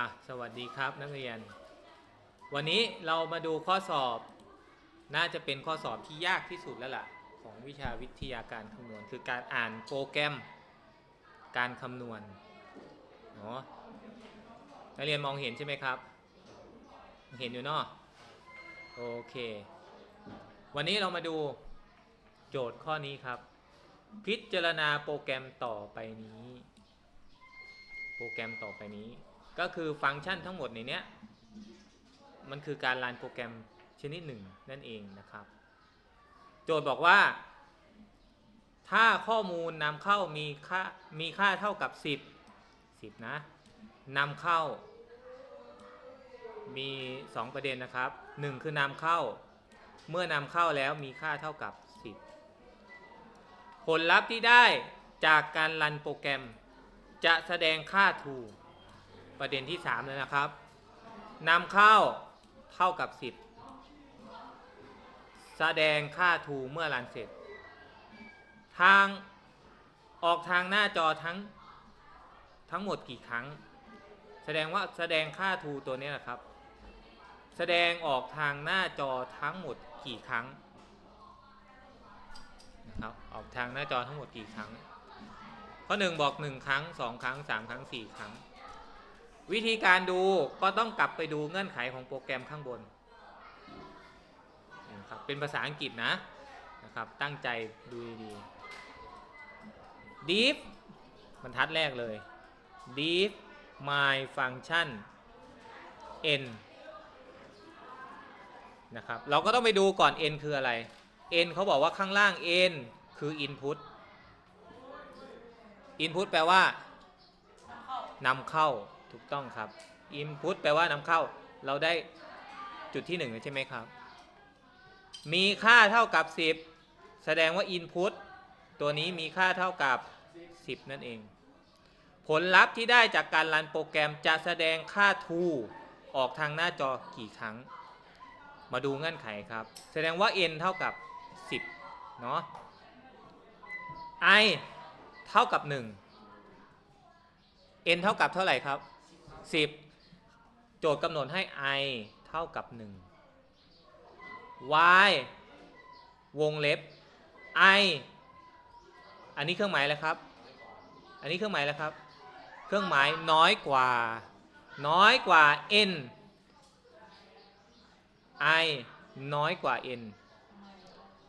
อะสวัสดีครับนักเรียน วันนี้เรามาดูข้อสอบ น่าจะเป็นข้อสอบที่ยากที่สุดแล้วล่ะ ของวิชาวิทยาการคำนวณ คือการอ่านโปรแกรมการคำนวณเนาะนักเรียนมองเห็นใช่ไหมครับ เห็นอยู่เนาะโอเค วันนี้เรามาดูโจทย์ข้อนี้ครับ พิจารณาโปรแกรมต่อไปนี้ โปรแกรมต่อไปนี้ ก็คือฟังก์ชันทั้งหมดในเนี้ยมันคือการรันโปรแกรมชนิดหนึ่งนั่นเองนะครับ โจทย์บอกว่า ถ้าข้อมูลนำเข้ามีค่ามีค่าเท่ากับ 10 10นะนำเข้า มี 2 ประเด็นนะครับ 1 คือนำเข้า เมื่อนำเข้าแล้วมีค่าเท่ากับ 10 ผลลัพธ์ที่ได้จากการรันโปรแกรม จะแสดงค่า true ประเด็นที่ 3 เลยนะครับนำเข้าเท่ากับ 10 แสดงค่า true เมื่อรันเสร็จ ทางออกทางหน้าจอทั้งทั้งหมดกี่ครั้ง แสดงว่าแสดงค่า true ตัวนี้แหละครับ แสดงออกทางหน้าจอทั้งหมดกี่ครั้งนะครับออกทางหน้าจอทั้งหมดกี่ครั้งข้อหนึ่งบอกหนึ่งครั้งสองครั้งสามครั้งสี่ครั้ง วิธีการดูก็ต้องกลับไปดูเงื่อนไขของโปรแกรมข้างบนนะครับเป็นภาษาอังกฤษนะนะครับ ตั้งใจดูดีๆ deep บรรทัดแรกเลย deep my function n นะครับเราก็ต้องไปดูก่อน n คืออะไร n เขาบอกว่าข้างล่าง n คือ input input แปลว่านำเข้า ถูกต้องครับ input แปลว่านำเข้า เราได้จุดที่1ใช่ไหมครับ มีค่าเท่ากับ 10 แสดงว่า input ตัวนี้มีค่าเท่ากับ 10 นั่นเอง ผลลัพธ์ที่ได้จากการรันโปรแกรมจะแสดงค่า true ออกทางหน้าจอกี่ครั้ง มาดูเงื่อนไขครับ แสดงว่า n เท่ากับ 10 เนาะ i เท่ากับ 1 n เท่ากับเท่าไหร่ครับ 10 โจทย์กำหนดให้ i เท่ากับ 1 y วงเล็บ i อันนี้เครื่องหมายแล้วครับ อันนี้เครื่องหมายแล้วครับ เครื่องหมายน้อยกว่า น้อยกว่า n i น้อยกว่า n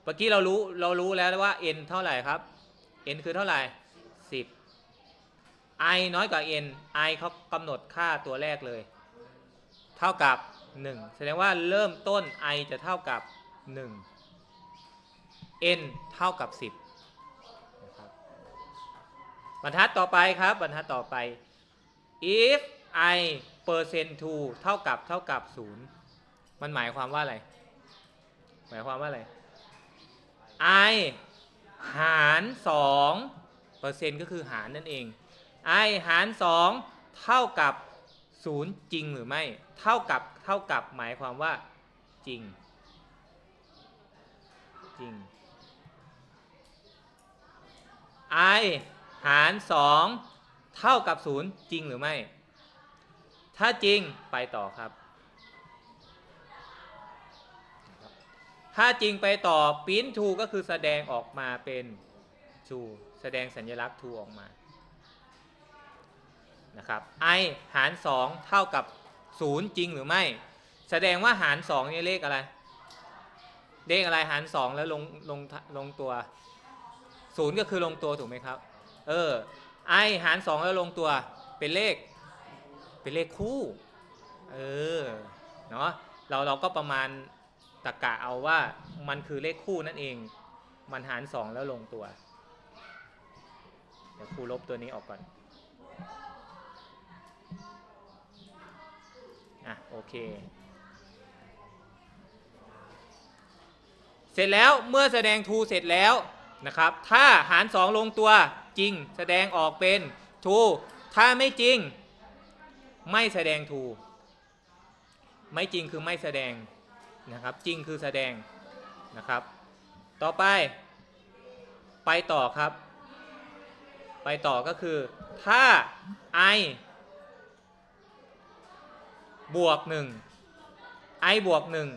เมื่อกี้เรารู้เรารู้แล้วว่า n เท่าไหร่ครับ n คือเท่าไหร่ 10 i น้อยกว่า n i เขากำหนดค่าตัวแรกเลย เท่ากับ 1 แสดงว่าเริ่มต้น i จะเท่ากับ 1 n เท่ากับ 10นะครับบรรทัดต่อไปครับบรรทัดต่อไป if i percent to เท่ากับเท่ากับ 0 มันหมายความว่าอะไร หมายความว่าอะไร i หาร2เปอร์เซ็นต์ก็คือหารนั่นเอง i หาร 2 เท่ากับ 0 จริงหรือไม่ เท่ากับเท่ากับหมายความว่าจริง จริง i หาร 2 เท่ากับ 0 จริงหรือไม่ ถ้าจริงไปต่อครับ ถ้าจริงไปต่อ print to ก็คือแสดงออกมาเป็น to แสดงสัญลักษณ์ to ออกมา นะครับ i หาร 2 เท่ากับ 0 จริงหรือไม่ แสดงว่าหาร2นี่เลขอะไร เลขอะไรหาร 2 แล้วลงลงลงตัว 0 ก็คือลงตัวถูกไหมครับ เออ i หาร 2 แล้วลงตัวเป็นเลข เป็นเลขคู่ เออ เนาะเราเราก็ประมาณตะกะเอาว่ามันคือเลขคู่นั่นเอง มันหาร 2 แล้วลงตัว เดี๋ยวครูลบตัวนี้ออกก่อน อะโอเค เสร็จแล้วเมื่อแสดง to เสร็จแล้วนะครับ ถ้าหาร 2 ลงตัวจริง แสดงออกเป็น to ถ้าไม่จริง ไม่แสดง to ไม่จริงคือไม่แสดงนะครับ จริงคือแสดงนะครับ ต่อไป ไปต่อครับ ไปต่อก็คือ ถ้า i บวกหนึ่ง i บวกหนึ่ง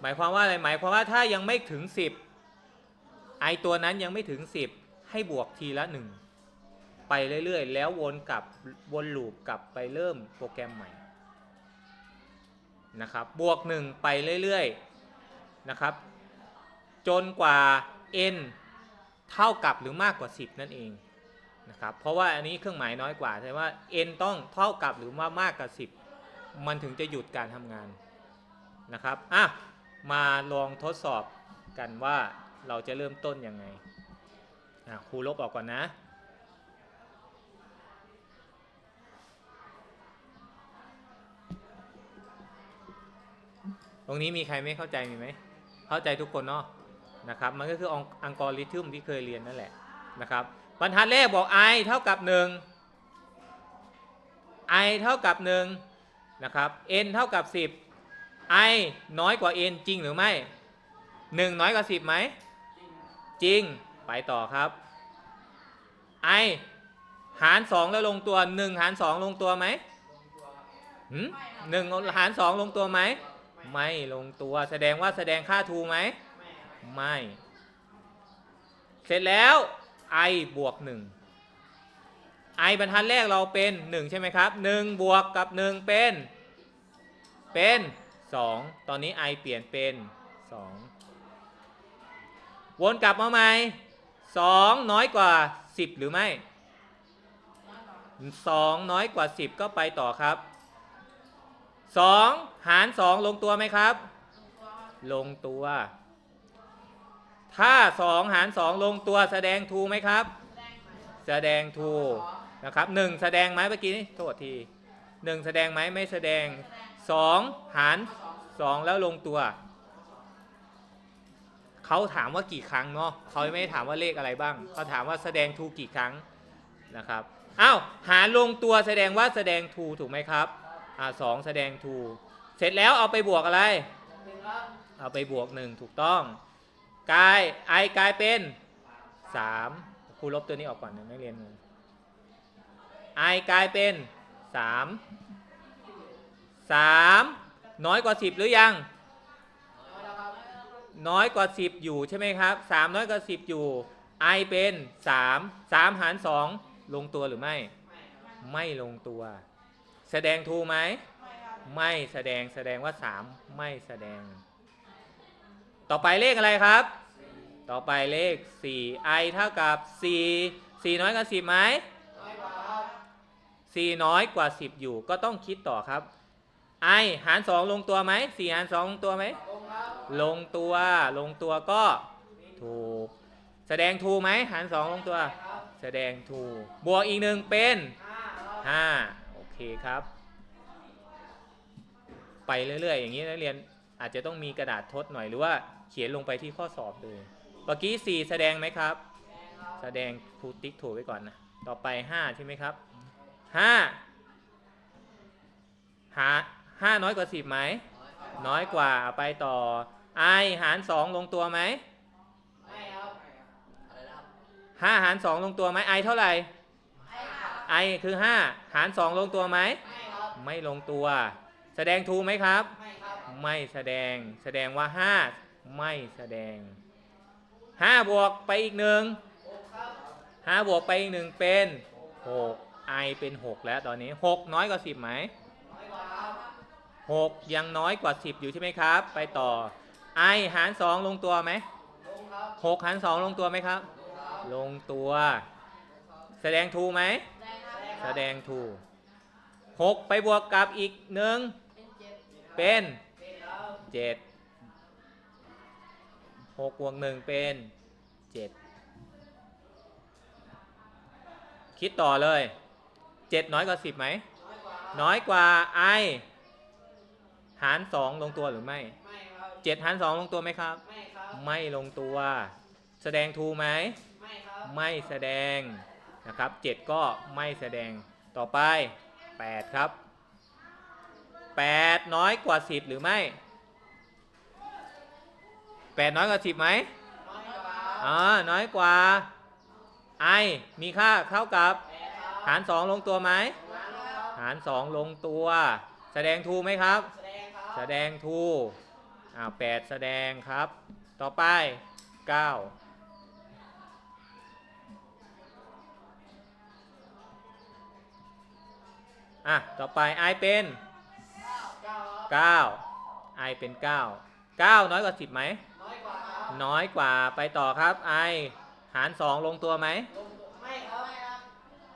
หมายความว่าอะไรหมายความว่าถ้ายังไม่ถึง 10 i ตัวนั้นยังไม่ถึง 10 ให้บวกทีละ 1 ไปเรื่อยๆ แล้ววนกลับวนลูปกลับไปเริ่มโปรแกรมใหม่นะครับบวก 1 ไปเรื่อยๆนะครับ จนกว่า n เท่ากับหรือมากกว่า 10 นั่นเองนะครับเพราะว่าอันนี้เครื่องหมายน้อยกว่าแสดงว่า n ต้องเท่ากับหรือว่ามากกว่า 10 มันถึงจะหยุดการทำงานนะครับอะมาลองทดสอบกันว่าเราจะเริ่มต้นยังไงอะครูลบออกก่อนนะตรงนี้มีใครไม่เข้าใจมีไหม เข้าใจทุกคนเนาะนะครับ มันก็คืออังกอริทึมที่เคยเรียนนั่นแหละนะครับ บรรทัดแรกบอก i เท่ากับ 1 i เท่ากับ 1 นะครับ n เท่ากับ 10 i น้อยกว่า n จริงหรือไม่ 1 น้อยกว่า 10ไหมจริงไปต่อครับ i หาร 2 แล้วลงตัว 1 หาร 2 ลงตัวไหมหนึ่งหาร 2 ลงตัวไหมไม่ลงตัวแสดงว่าแสดงค่าทูไหมไม่ เสร็จแล้ว i บวก 1 i บรรทัดแรกเราเป็น 1 ใช่ไหมครับ 1 บวกกับ 1 เป็น เป็น 2 ตอนนี้ i เปลี่ยนเป็น 2 วนกลับมาใหม่ 2 น้อยกว่า 10 หรือไม่ 2 น้อยกว่า 10 ก็ไปต่อครับ 2 หาร 2 ลงตัวไหมครับ ลงตัว ถ้า 2 หาร 2 ลงตัวแสดงทูไหมครับ แสดงทู นะครับ1แสดงไหมเมื่อกี้นี้โทษที1แสดงไหมไม่แสดง2หาร2แล้วลงตัว เขาถามว่ากี่ครั้งเนาะเขาไม่ได้ถามว่าเลขอะไรบ้าง เขาถามว่าแสดงทูกี่ครั้งนะครับอ้าวหารลงตัวแสดงว่าแสดงทูถูกไหมครับอ่าสองแสดงทูเสร็จแล้วเอาไปบวกอะไรเอาไปบวกหนึ่งถูกต้องกาย i กลายเป็นสามครูลบตัวนี้ออกก่อนนะนักเรียนงง i กลายเป็นสามสามน้อยกว่าสิบหรือยัง น้อยกว่าสิบอยู่ใช่ไหมครับสามน้อยกว่าสิบอยู่ i เป็นสามสามหารสองลงตัวหรือไม่ ไม่ลงตัว แสดงทูไหม ไม่แสดงแสดงว่า 3 ไม่แสดง ต่อไปเลขอะไรครับ ต่อไปเลข 4 i เท่ากับ 4 4 น้อยกว่า 10ไหม 4น้อยกว่า 10 อยู่ก็ต้องคิดต่อครับ i หาร 2 ลงตัวไหม4หาร 2 ลงตัวไหม ลงตัวลงตัวก็ถูก แสดงทูกไหมหาร 2 ลงตัว แสดงทูก บวกอีกหนึ่งเป็น 5 โอเคครับ ไปเรื่อย ๆ อย่างนี้นักเรียนอาจจะต้องมีกระดาษทดหน่อยหรือว่าเขียนลงไปที่ข้อสอบเลย เมื่อกี้ 4 แสดงไหมครับ แสดงครูติ๊กถูกไว้ก่อนนะ ต่อไป 5 ใช่ไหมครับ 5หา5น้อยกว่า10ไหม น้อยกว่าเอาไปต่อ i หาร2ลงตัวไหม5หาร2ลงตัวไหม i เท่าไหร่ i คือ5หาร2ลงตัวไหมไม่ลงตัว แสดงทูไหมครับ ไม่แสดง แสดงว่า5ไม่แสดง5บวกไปอีกหนึ่ง5บวกไปอีกหนึ่งเป็น6 i เป็น 6 แล้วตอนนี้ 6 น้อยกว่า 10ไหม6ยังน้อยกว่า 10 อยู่ใช่ไหมครับ ไปต่อ i หาร 2 ลงตัวไหม6หาร 2 ลงตัวไหมครับ ลงตัว แสดงทูไหม แสดงทูหกไปบวกกับอีกหนึ่งเป็นเจ็ดหกบวกหนึ่งเป็นเจ็ดคิดต่อเลย เจ็ดน้อยกว่าสิบไหม น้อยกว่า i หารสองลงตัวหรือไม่เจ็ดหารสองลงตัวไหมครับ ไม่ลงตัว แสดงทูไหม ไม่แสดงนะครับ7ก็ไม่แสดงต่อไป8ครับ8น้อยกว่า10หรือไม่8น้อยกว่า10ไหมอ่าน้อยกว่า i มีค่าเท่ากับ หาร2ลงตัวไหม หาร2ลงตัว แสดงทูไหมครับ แสดงครับแสดงทูอ่าวแปดแสดงครับ ต่อไปเก้าอะ ต่อไปไอเป็นเก้าครับเก้าไอเป็นเก้าเก้าน้อยกว่าสิบไหม น้อยกว่าครับน้อยกว่าไปต่อครับไอหารสองลงตัวไหมลงตัวไม่ครับไม่ครับ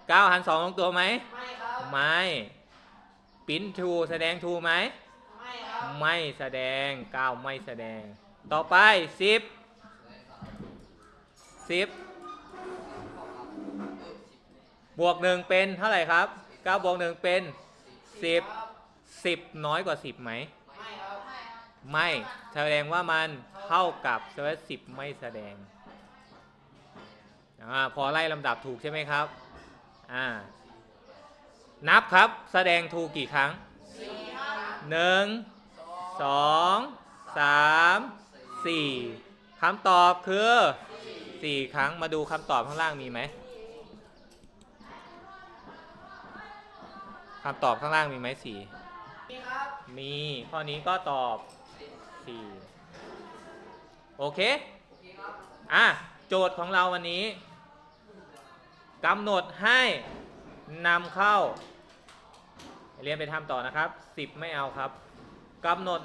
เก้าหารสองลงตัวไหมไม่ครับไม่ปิ้นทูแสดงทูไหมไม่ครับไม่แสดงเก้าไม่แสดง ต่อไปสิบสิบบวกหนึ่งเป็นเท่าไหร่ครับเก้าบวกหนึ่งเป็นสิบครับสิบน้อยกว่าสิบไหมไม่ครับไม่แสดงว่ามันเท่ากับแสดงสิบไม่แสดงอาพอไล่ลำดับถูกใช่ไหมครับ อ่านับครับแสดงถูกกี่ครั้งสี่ครับหนึ่งสองสามสี่คำตอบคือสี่ครั้งมาดูคำตอบข้างล่างมีไหมคำตอบข้างล่างมีไหมสี่นี่ครับ มีข้อนี้ก็ตอบสี่โอเค อะ โจทย์ของเราวันนี้ กำหนดให้นำเข้า เรียนไปทำต่อนะครับ 10 ไม่เอาครับกำหนด